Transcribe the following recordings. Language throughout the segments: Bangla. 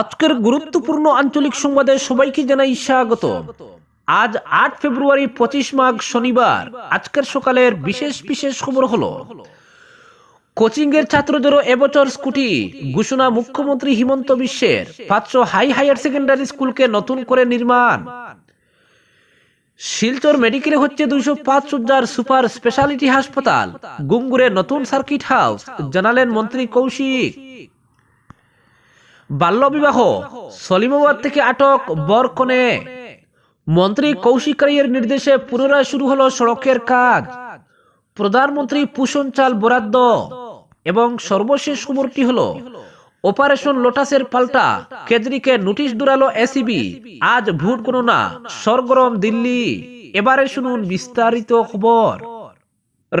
আজকের গুরুত্বপূর্ণ আঞ্চলিক সংবাদে সবাইকে জানাই স্বাগত। আজ আট ফেব্রুয়ারি, পঁচিশ মাঘ শনিবার। আজকের সকালের বিশেষ বিশেষ খবর হলো কোচিং এর ছাত্রদেরও এবছর স্কুটি, ঘোষণা মুখ্যমন্ত্রী হিমন্ত বিশ্বের। পাঁচশো হাই হায়ার সেকেন্ডারি স্কুলকে নতুন করে নির্মাণ। শিলচর মেডিকেলে হচ্ছে দুইশো পাঁচ সজ্জার সুপার স্পেশালিটি হাসপাতাল। গুঙ্গুরে নতুন সার্কিট হাউস, জানালেন মন্ত্রী কৌশিক। বাল্যবিবাহ সলিমাবাদ থেকে আটক বরকনে। মন্ত্রী কৌশিক নির্দেশে পুনরায় শুরু হলো সড়কের কাজ। প্রধানমন্ত্রী পুষণ চাল বরাদ্দ এবং সর্বশেষ খবরটি হলো অপারেশন লোটাসের পাল্টা। কেজরিকে নোটিশ দুরালো এসিবি আজ ভোট গণনা, সরগরম দিল্লি। এবারে শুনুন বিস্তারিত খবর।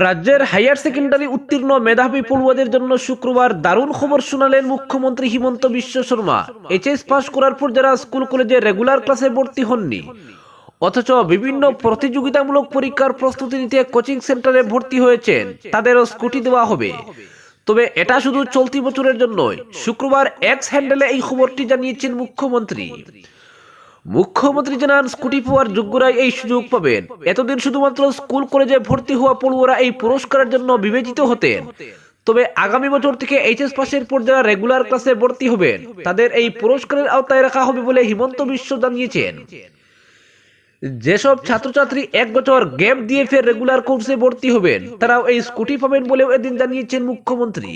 রাজ্যের হায়ার সেকেন্ডারি উত্তীর্ণ মেধাবী পড়ুয়াদের জন্য শুক্রবার দারুণ খবর শোনালেন মুখ্যমন্ত্রী হিমন্ত বিশ্ব শর্মা। এইচএস পাশ করার পর যারা স্কুল, কলেজে রেগুলার ক্লাসে ভর্তি হননি, অথচ বিভিন্ন প্রতিযোগিতামূলক পরীক্ষার প্রস্তুতি নিতে কোচিং সেন্টারে ভর্তি হয়েছেন, তাদেরও স্কুটি দেওয়া হবে। তবে এটা শুধু চলতি বছরের জন্যই, শুক্রবার এক্স হ্যান্ডেলে এই খবরটি জানিয়েছেন মুখ্যমন্ত্রী। মুখ্যমন্ত্রী জানান, স্কুটি পাওয়ার যোগ্যরাই এই সুযোগ পাবেন। এতদিন শুধুমাত্র স্কুল কলেজে ভর্তি হওয়া পড়ুয়ারা এই পুরস্কারের জন্য বিবেচিত হতেন। তবে আগামী বছর থেকে এইচএস পাশের পর যারা রেগুলার ক্লাসে ভর্তি হবেন। তাদের এই পুরস্কারের আওতায় রাখা হবে বলে হিমন্ত বিশ্ব জানিয়েছেন। যেসব ছাত্রছাত্রী এক বছর গ্যাপ দিয়ে ফের রেগুলার কোর্সে ভর্তি হবেন, তারাও এই স্কুটি পাবেন বলেও এদিন জানিয়েছেন মুখ্যমন্ত্রী।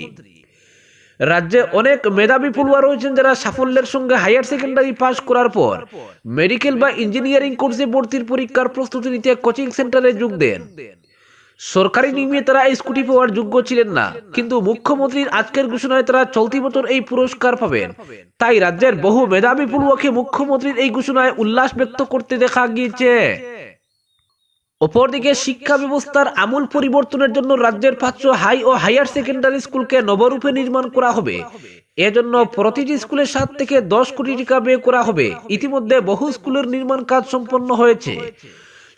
রাজ্যে অনেক মেধাবী পড়ুয়া রয়েছেন যারা সাফল্যের সঙ্গে হায়ার সেকেন্ডারি পাস করার পর। মেডিকেল বা ইঞ্জিনিয়ারিং কোর্সে ভর্তির পরীক্ষার প্রস্তুতি নিতে কোচিং সেন্টারে যোগ দেন। সরকারি নিয়মে তারা এই স্কুটি পাওয়ার যোগ্য ছিলেন না, কিন্তু মুখ্যমন্ত্রীর আজকের ঘোষণায় তারা চলতি বছর এই পুরস্কার পাবেন। তাই রাজ্যের বহু মেধাবী পড়ুয়াকে মুখ্যমন্ত্রীর এই ঘোষণায় উল্লাস ব্যক্ত করতে দেখা গিয়েছে। অপরদিকে শিক্ষা ব্যবস্থার আমূল পরিবর্তনের জন্য রাজ্যের পাঁচশো হাই ও হায়ার সেকেন্ডারি স্কুলকে নবরূপে নির্মাণ করা হবে। এজন্য প্রতিটি স্কুলে সাত থেকে দশ কোটি টাকা ব্যয় করা হবে। ইতিমধ্যে বহু স্কুলের নির্মাণ কাজ সম্পন্ন হয়েছে।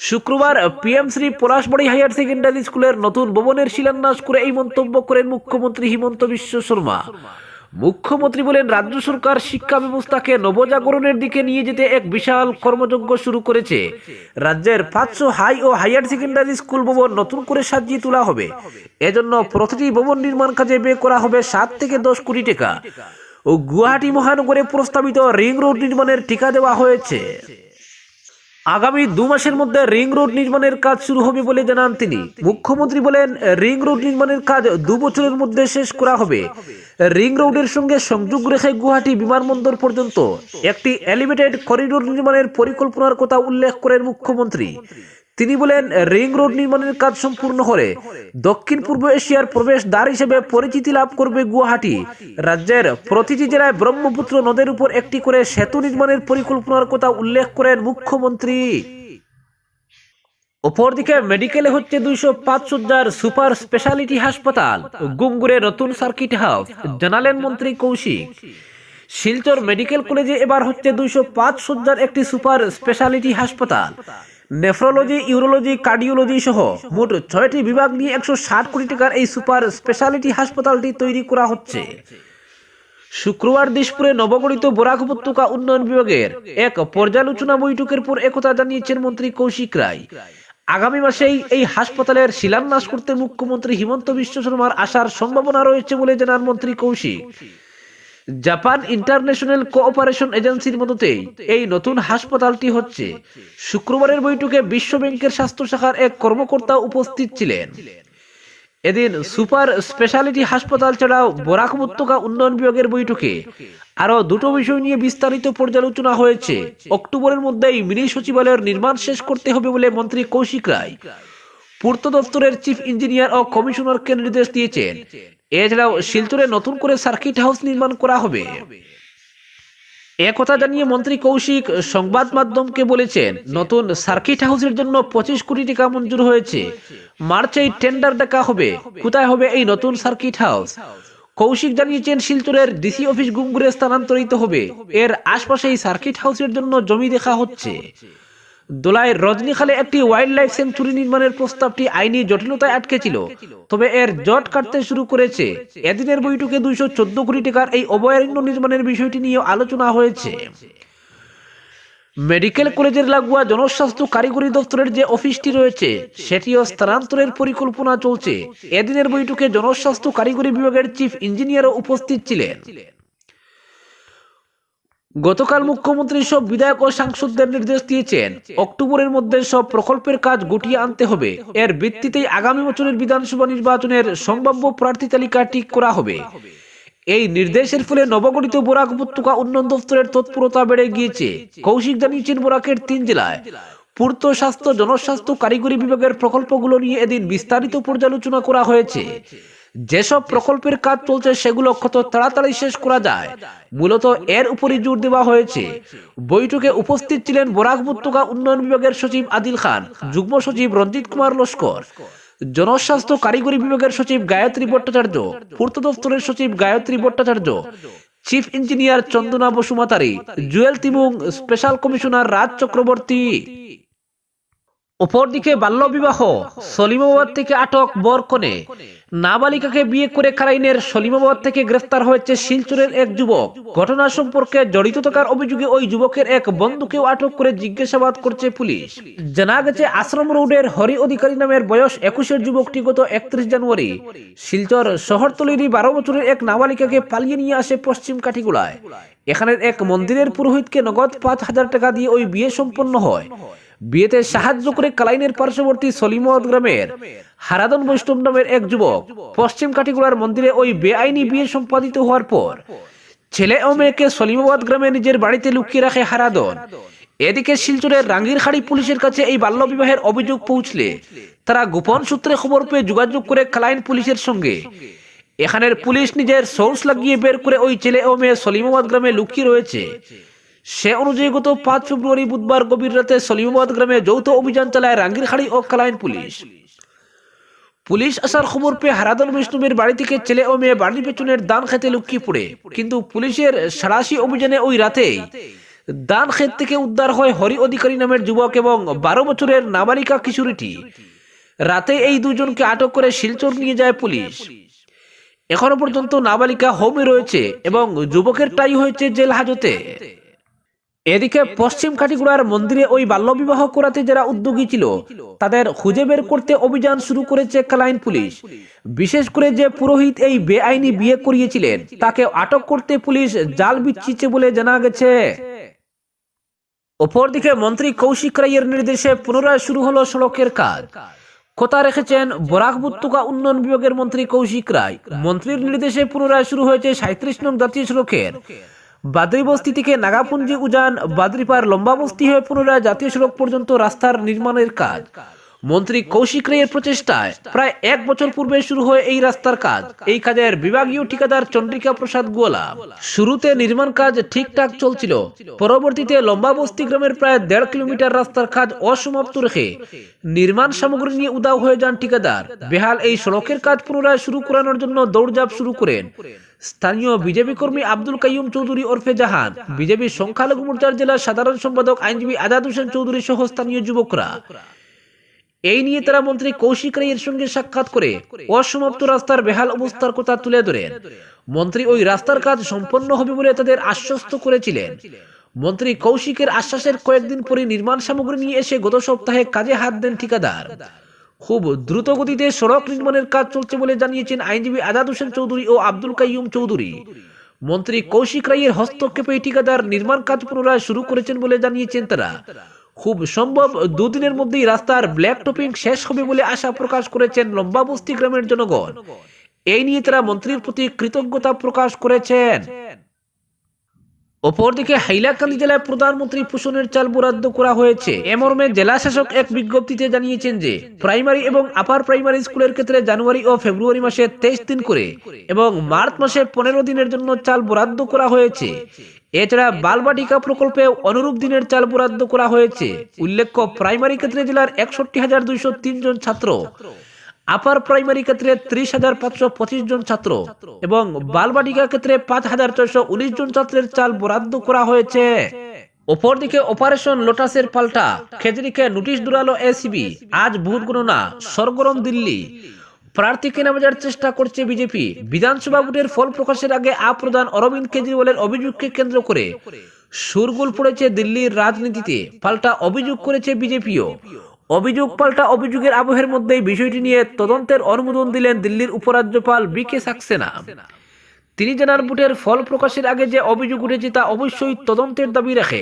শুক্রবার PM Shri Palashbari higher secondary স্কুলের নতুন ভবনের শিলান্যাস করে এই মন্তব্য করেন মুখ্যমন্ত্রী হিমন্ত বিশ্ব শর্মা। মুখ্যমন্ত্রী বলেন, রাজ্য সরকার শিক্ষা ব্যবস্থাকে নবজাগরণের দিকে নিয়ে যেতে এক বিশাল কর্মযজ্ঞ শুরু করেছে। রাজ্যের পাঁচশো হাই ও হায়ার সেকেন্ডারি স্কুল ভবন নতুন করে সাজিয়ে তোলা হবে। এজন্য প্রতিটি ভবন নির্মাণ কাজে ব্যয় করা হবে সাত থেকে দশ কোটি টাকা। ও গুয়াহাটি মহানগরে প্রস্তাবিত রিং রোড নির্মাণের টিকা দেওয়া হয়েছে। আগামী দু মাসের মধ্যে রিং রোড নির্মাণের কাজ শুরু হবে বলে জানান তিনি। মুখ্যমন্ত্রী বলেন, রিং রোড নির্মাণের কাজ দু বছরের মধ্যে শেষ করা হবে। রিং রোডের সঙ্গে সংযোগ রেখে গুয়াহাটি বিমানবন্দর পর্যন্ত একটি এলিভেটেড করিডোর নির্মাণের পরিকল্পনার কথা উল্লেখ করেন মুখ্যমন্ত্রী। তিনি বলেন, রিং রোড নির্মাণের কাজ সম্পূর্ণ হলে দক্ষিণ পূর্ব এশিয়ার প্রবেশ দ্বার হিসেবে পরিচিতি লাভ করবে গুয়াহাটি। রাজ্যের প্রতিটি জেলায় ব্রহ্মপুত্র নদের উপর একটি করে সেতু নির্মাণের পরিকল্পনার কথা উল্লেখ করেন মুখ্যমন্ত্রী। অপরদিকে মেডিকেলে হচ্ছে দুইশো পাঁচ সজ্জার সুপার স্পেশালিটি হাসপাতাল, গুঙ্গুরে নতুন সার্কিট হাউস জানালেন মন্ত্রী কৌশিক। শিলচর মেডিকেল কলেজে এবার হচ্ছে দুইশো পাঁচ সজ্জার একটি সুপার স্পেশালিটি হাসপাতাল। নেফ্রোলজি, ইউরোলজি, কার্ডিওলজি সহ মোট ছয়টি বিভাগ নিয়ে একশো ষাট কোটি টাকার এই সুপার স্পেশালিটি হাসপাতালটি তৈরি করা হচ্ছে। শুক্রবার দিশপুরে নবগঠিত বরাক উপত্যকা উন্নয়ন বিভাগের এক পর্যালোচনা বৈঠকের পর একথা জানিয়েছেন মন্ত্রী কৌশিক রায়। আগামী মাসেই এই হাসপাতালের শিলান্যাস করতে মুখ্যমন্ত্রী হিমন্ত বিশ্ব শর্মার আসার সম্ভাবনা রয়েছে বলে জানান মন্ত্রী কৌশিক। জাপান ইন্টারন্যাশনাল কোঅপারেশন এজেন্সির মদতেই এই নতুন হাসপাতালটি হচ্ছে। শুক্রবারের বৈঠকে বিশ্ব ব্যাংকের স্বাস্থ্য শাখার এক কর্মকর্তা উপস্থিত ছিলেন। এদিন সুপার স্পেশালিটি হাসপাতাল ছাড়াও বরাক উপত্যকা উন্নয়ন বিভাগের বৈঠকে আরও দুটো বিষয় নিয়ে বিস্তারিত পর্যালোচনা হয়েছে। অক্টোবরের মধ্যেই মিনি সচিবালয়ের নির্মাণ শেষ করতে হবে বলে মন্ত্রী কৌশিক রায়। পূর্ত দপ্তরের চিফ ইঞ্জিনিয়ার ও কমিশনারকে নির্দেশ দিয়েছেন। এছাড়াও শিলচরে নতুন করে সার্কিট হাউস নির্মাণ করা হবে। একথা জানিয়ে মন্ত্রী কৌশিক সংবাদ মাধ্যমকে বলেছেন, নতুন সার্কিট হাউসের জন্য পঁচিশ কোটি টাকা মঞ্জুর হয়েছে। মার্চে টেন্ডার ডাকা হবে। কোথায় হবে এই নতুন সার্কিট হাউস? কৌশিক জানিয়েছেন, শিলচরের ডিসি অফিস গুঙ্গুরে স্থানান্তরিত হবে। এর আশপাশে এই সার্কিট হাউসের জন্য জমি দেখা হচ্ছে। দোলায় রজনীখালে একটি ওয়াইল্ড লাইফ সেঞ্চুরি নির্মাণের প্রস্তাবটি আইনি জটিলতায় আটকে ছিল তবে এর জট কাটতে শুরু করেছে। এদিনের বৈঠকে দুইশো চোদ্দ কোটি টাকার এই অভয়ারণ্য নির্মাণের বিষয়টি নিয়ে আলোচনা হয়েছে। মেডিকেল কলেজের লাগোয়া জনস্বাস্থ্য কারিগরি দপ্তরের যে অফিসটি রয়েছে, সেটিও স্থানান্তরের পরিকল্পনা চলছে। এদিনের বৈঠকে জনস্বাস্থ্য কারিগরি বিভাগের চিফ ইঞ্জিনিয়ারও উপস্থিত ছিলেন। গতকাল মুখ্যমন্ত্রী সব বিধায়ক ও সাংসদদের নির্দেশ দিয়েছেন, অক্টোবরের মধ্যে সব প্রকল্পের কাজ গুটিয়ে আনতে হবে। এর ভিত্তিতেই আগামী বছরের বিধানসভা নির্বাচনের সম্ভাব্য প্রার্থী তালিকা ঠিক করা হবে। এই নির্দেশের ফলে নবগঠিত বরাক উপত্যকা উন্নয়ন দপ্তরের তৎপরতা বেড়ে গিয়েছে। কৌশিক জানিয়েছেন, বোরাকের তিন জেলায় পূর্ত স্বাস্থ্য, জনস্বাস্থ্য, কারিগরি বিভাগের প্রকল্পগুলো নিয়ে এদিন বিস্তারিত পর্যালোচনা করা হয়েছে। যেসব প্রকল্পের কাজ চলছে সেগুলো কত তাড়াতাড়ি শেষ করা যায়। মূলত এর উপরই জোর দেওয়া হয়েছে। বৈঠকে উপস্থিত ছিলেন বরাক উপত্যকা উন্নয়ন বিভাগের সচিব আদিল খান, যুগ্ম সচিব রঞ্জিত কুমার লস্কর, জনস্বাস্থ্য কারিগরি বিভাগের সচিব গায়ত্রী ভট্টাচার্য পূর্ত দপ্তরের সচিব Gayatri Bhattacharya, chief engineer Chandana Basumatari Jewel Timung, special commissioner Raj Chakraborty. অপরদিকে বাল্যবিবাহ সলিমাবাদ থেকে আটক বরকনে। নাবালিকাকে বিয়ে করে কারাইনের সলিমাবাদ থেকে গ্রেফতার হয়েছে শিলচরের এক যুবক। ঘটনা সম্পর্কে জড়িত থাকার অভিযোগে ওই যুবকের এক বন্ধুকেও আটক করে জিজ্ঞাসাবাদ করছে পুলিশ। জানা গেছে, আশ্রম রোডের হরি অধিকারী নামের বয়স একুশের যুবকটি গত একত্রিশ জানুয়ারি। শিলচর শহরতলিরই বারো বছরের এক নাবালিকাকে পালিয়ে নিয়ে আসে পশ্চিম কাঠিগুলায় এখানের এক মন্দিরের পুরোহিতকে নগদ পাঁচ হাজার টাকা দিয়ে ওই বিয়ে সম্পন্ন হয়। বিয়েতে সাহায্য করে কালাইনের পার্শ্ববর্তী সলিমদ গ্রামের হারাদন বৈষ্ণব নামের এক যুবক পশ্চিম কাঠিগুড়ার মন্দিরে ওই বেআইনি বিয়ে সম্পাদিত হওয়ার পর ছেলে ও মেয়েকে সলিমাবাদ গ্রামে নিজের বাড়িতে লুকিয়ে রাখে হারাদন। এদিকে শিলচরের রাঙ্গিরহাড়ি পুলিশের কাছে এই বাল্যবিবাহের অভিযোগ পৌঁছলে তারা গোপন সূত্রে খবর পেয়ে যোগাযোগ করে কালাইন পুলিশের সঙ্গে। এখানের পুলিশ নিজের সোর্স লাগিয়ে বের করে ওই ছেলে ও মেয়ে সলিমাবাদ গ্রামে লুকিয়ে রয়েছে। সে অনুযায়ী গত পাঁচ ফেব্রুয়ারি বুধবার গভীর রাতে সলিমাবাদ গ্রামে যৌথ অভিযান চালায় রাঙ্গিরখাড়ি ও কালাইন পুলিশ। পুলিশ আসার খবর পেয়ে হারাদন বৈষ্ণবের বাড়ি থেকে ছেলে ও মেয়ে বাড়ির পেছনের দান খেতে লুকিয়ে পড়ে। কিন্তু পুলিশের সারাশি অভিযানে ওই রাতেই দান ক্ষেত থেকে উদ্ধার হয় হরি অধিকারী নামের যুবক এবং বারো বছরের নাবালিকা কিশোরীটি। রাতে এই দুজনকে আটক করে শিলচর নিয়ে যায় পুলিশ। এখনও পর্যন্ত নাবালিকা হোমে রয়েছে এবং যুবকের টাই হয়েছে জেল হাজতে। এদিকে পশ্চিম কাটিগুড়ার মন্দিরে ওই বাল্যবিবাহ করাতে যারা উদ্যোগী ছিল তাদের খুঁজে বের করতে অভিযান শুরু করেছে কালাইন পুলিশ। বিশেষ করে যে পুরোহিত এই বেআইনি বিয়ে করিয়েছিলেন তাকে আটক করতে পুলিশ জাল বিচ্ছিচ্ছে বলে জানা গেছে। অপরদিকে মন্ত্রী কৌশিক রায়ের নির্দেশে পুনরায় শুরু হলো সড়কের কাজ। কথা রেখেছেন বরাক উপত্যকা উন্নয়ন বিভাগের মন্ত্রী কৌশিক রায়। মন্ত্রীর নির্দেশে পুনরায় শুরু হয়েছে সাঁত্রিশ নং জাতীয় সড়কের। বাদরি বস্তি থেকে নাগাপুঞ্জি উজান বাদরিপার লম্বা বস্তি হয়ে পুনরায় জাতীয় সড়ক পর্যন্ত রাস্তার নির্মাণের কাজ। মন্ত্রী কৌশিক রায়ের প্রচেষ্টায় প্রায় এক বছর পূর্বে শুরু হয় এই রাস্তার কাজ। এই কাজের বিভাগীয় ঠিকাদার চন্দ্রিকা প্রসাদ গোয়ালা। শুরুতে নির্মাণ কাজ ঠিকঠাক চলছিল। পরবর্তীতে লম্বা বস্তি গ্রামের প্রায় দেড় কিলোমিটার রাস্তার কাজ অসমাপ্ত রেখে নির্মাণ সামগ্রী নিয়ে উদাও হয়ে যান ঠিকাদার। বেহাল এই সড়কের কাজ পুনরায় শুরু করানোর জন্য দৌড়ঝাঁপ শুরু করেন। স্থানীয় বিজেপি কর্মী আব্দুল কাইম চৌধুরী ওরফে জাহান, বিজেপি সংখ্যালঘু মোর্চার জেলার সাধারণ সম্পাদক আইনজীবী আজাদ হোসেন চৌধুরী সহ স্থানীয় যুবকরা। এই নিয়ে তারা মন্ত্রী কৌশিক রায়ের সঙ্গে সাক্ষাৎ করে অসমাপ্ত রাস্তার বেহাল অবস্থার কথা তুলে ধরেন। মন্ত্রী ওই রাস্তার কাজ সম্পন্ন হবে বলে তাদের আশ্বস্ত করেছিলেন। মন্ত্রী কৌশিকের আশ্বাসের কয়েকদিন পরে নির্মাণ সামগ্রী নিয়ে এসে গত সপ্তাহে কাজে হাত দেন ঠিকাদার। খুব দ্রুত গতিতে সড়ক নির্মাণের কাজ চলছে বলে জানিয়েছেন আইনজীবী আজাদ হোসেন চৌধুরী ও আব্দুল কাইয়ুম চৌধুরী। মন্ত্রী কৌশিক রায়ের হস্তক্ষেপে ঠিকাদার নির্মাণ কাজ পুনরায় শুরু করেছেন বলে জানিয়েছেন তারা। খুব সম্ভব, দুদিনের মধ্যেই রাস্তার ব্ল্যাক টপিং শেষ হবে বলে আশা প্রকাশ করেছেন লম্বা বস্তি গ্রামের জনগণ। এই নিয়ে তারা মন্ত্রীর প্রতি কৃতজ্ঞতা প্রকাশ করেছেন। অপরদিকে হাইলাকান্দি জেলায় প্রধানমন্ত্রী পোষণের চাল বরাদ্দ করা হয়েছে। এ মর্মে জেলা শাসক এক বিজ্ঞপ্তিতে জানিয়েছেন যে, প্রাইমারি এবং আপার প্রাইমারি স্কুলের ক্ষেত্রে জানুয়ারি ও ফেব্রুয়ারি মাসে তেইশ দিন করে এবং মার্চ মাসে পনেরো দিনের জন্য চাল বরাদ্দ করা হয়েছে। এছাড়া বালবাটিকা প্রকল্পে অনুরূপ দিনের চাল বরাদ্দ করা হয়েছে। উল্লেখ্য, প্রাইমারি ক্ষেত্রে জেলার একষট্টি হাজার দুইশো জন ছাত্র। আপার প্রাইমারি ক্ষেত্রে ত্রিশ হাজার পাঁচশো পঁচিশ জন ছাত্র এবং বালবাটিকা ক্ষেত্রে পাঁচ হাজার ছয়শো উনিশ জন ছাত্রের চাল বরাদ্দ করা হয়েছে। অপরদিকে অপারেশন লোটাসের পাল্টা, খেজরিকে নোটিশ দুরালো এসিবি, আজ ভোট গণনা, সরগরম দিল্লি। প্রার্থীকে নামাজার চেষ্টা করছে বিজেপি। বিধানসভা ভোটের ফল প্রকাশের আগে আপ প্রধান অরবিন্দ কেজরিওয়ালের অভিযোগকে কেন্দ্র করে সুরগুল পড়েছে দিল্লির রাজনীতিতে। পাল্টা অভিযোগ করেছে বিজেপিও। অভিযোগ পাল্টা অভিযোগের আবহের মধ্যেই বিষয়টি নিয়ে তদন্তের অনুমোদন দিলেন দিল্লির উপরাজ্যপাল বি কে সাক্সেনা। তিনি জানান, ভোটের ফল প্রকাশের আগে যে অভিযোগ উঠেছে তা অবশ্যই তদন্তের দাবি রাখে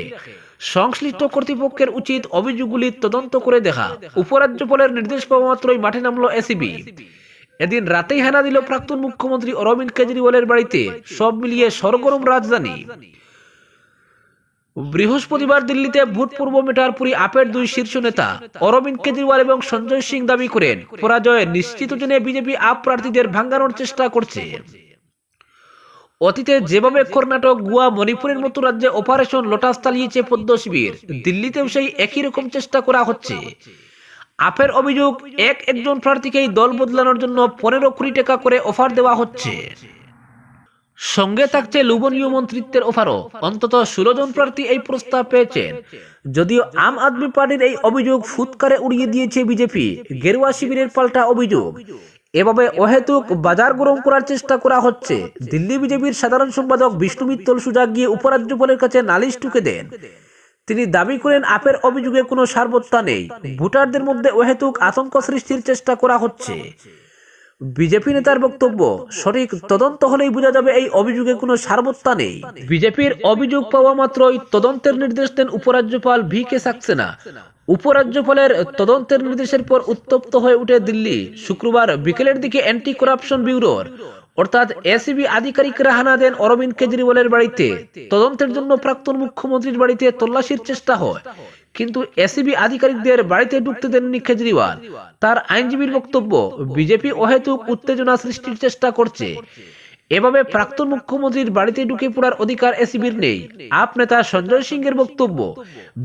সংশ্লিষ্ট কর্তৃপক্ষের উচিত অভিযোগগুলি তদন্ত করে দেখা। উপরাজ্যপালের নির্দেশ পাওয়া মাত্রই মাঠে নামলো এসিবি এদিন রাতেই হানা দিল প্রাক্তন মুখ্যমন্ত্রী অরবিন্দ কেজরিওয়ালের বাড়িতে। সব মিলিয়ে সরগরম রাজধানী। বৃহস্পতিবার দিল্লিতে ভূতপূর্ব মেটারপুরি আপের দুই শীর্ষ নেতা অরবিন্দ কেজরিওয়াল এবং সঞ্জয় সিং দাবি করেন, পরাজয় নিশ্চিত জেনে বিজেপি আপ প্রার্থীদের ভাঙ্গানোর চেষ্টা করছে। অতীতে যেভাবে কর্ণাটক, গোয়া, মণিপুরের মতো রাজ্যে অপারেশন লোটাস চালিয়েছে পদ্ম শিবির, দিল্লিতেও সেই একই রকম চেষ্টা করা হচ্ছে। আপের অভিযোগ এক একজন প্রার্থীকেই দল বদলানোর জন্য পনেরো কোটি টাকা করে অফার দেওয়া হচ্ছে। সঙ্গে থাকছে লোভনীয় মন্ত্রিত্বের অফারও অন্তত ষোলো জন প্রার্থী এই প্রস্তাব পেয়েছেন। যদিও আম আদমি পার্টির এই অভিযোগ ফুৎকারে উড়িয়ে দিয়েছে বিজেপি, গেরুয়া শিবিরের পাল্টা অভিযোগ। এভাবে অহেতুক বাজার গরম করার চেষ্টা করা হচ্ছে। দিল্লি বিজেপির সাধারণ সম্পাদক বিষ্ণু মিত্তল সুজাগ গিয়ে উপরাজ্যপালের কাছে নালিশ টুকে দেন। তিনি দাবি করেন, আপের অভিযোগে কোনো সারবত্তা নেই। ভোটারদের মধ্যে অহেতুক আতঙ্ক সৃষ্টির চেষ্টা করা হচ্ছে। বিজেপি নেতার বক্তব্য, সঠিক তদন্ত হলেই বোঝা যাবে এই অভিযোগে কোনো সারবত্তা নেই। বিজেপির অভিযোগ পাওয়া মাত্রই তদন্তের নির্দেশ দেন উপরাজ্যপাল ভি কে সাক্সেনা। উপরাজ্যপালের তদন্তের নির্দেশের পর উত্তপ্ত হয়ে উঠে দিল্লি। শুক্রবার বিকেলের দিকে অ্যান্টি করাপশন ব্যুরোর, অর্থাৎ এসিবি আধিকারিকরা হানা দেন অরবিন্দ কেজরিওয়ালের বাড়িতে। তদন্তের জন্য প্রাক্তন মুখ্যমন্ত্রীর বাড়িতে তল্লাশির চেষ্টা হয়। কিন্তু এসিবি আধিকারিকদের বাড়িতে ঢুকতে দেননি কেজরিওয়াল। তার আইনজীবীর বক্তব্য, বিজেপি অহেতুক উত্তেজনা সৃষ্টির চেষ্টা করছে। এভাবে প্রাক্তন মুখ্যমন্ত্রীর বাড়িতে ঢুকে পড়ার অধিকার এসিবির নেই। আপ নেতা সঞ্জয় সিং এর বক্তব্য,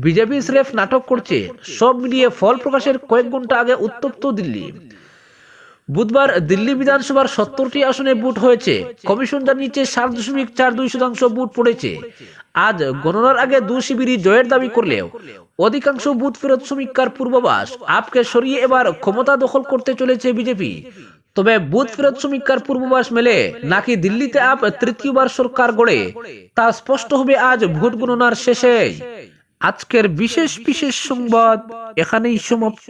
বিজেপি স্রেফ নাটক করছে, সব মিলিয়ে ফল প্রকাশের কয়েক ঘণ্টা আগে উত্তপ্ত দিল্লি। বুধবার দিল্লি বিধানসভার সত্তরটি আসনে বুট হয়েছে। কমিশন জানিয়েছে সাত দশমিক চার দুই শতাংশ বুট পড়েছে। আজ গণনার আগে দু শিবিরই জয়ের দাবি করলেও অধিকাংশ বুথ ফেরত সমীক্ষার পূর্বাভাস আপকে সরিয়ে এবার ক্ষমতা দখল করতে চলেছে বিজেপি। তবে বুথ ফেরত সমীক্ষার পূর্বাভাস মেলে নাকি দিল্লিতে আপ তৃতীয়বার সরকার গড়ে, তা স্পষ্ট হবে আজ ভোট গণনার শেষে আজকের বিশেষ বিশেষ সংবাদ এখানেই সমাপ্ত।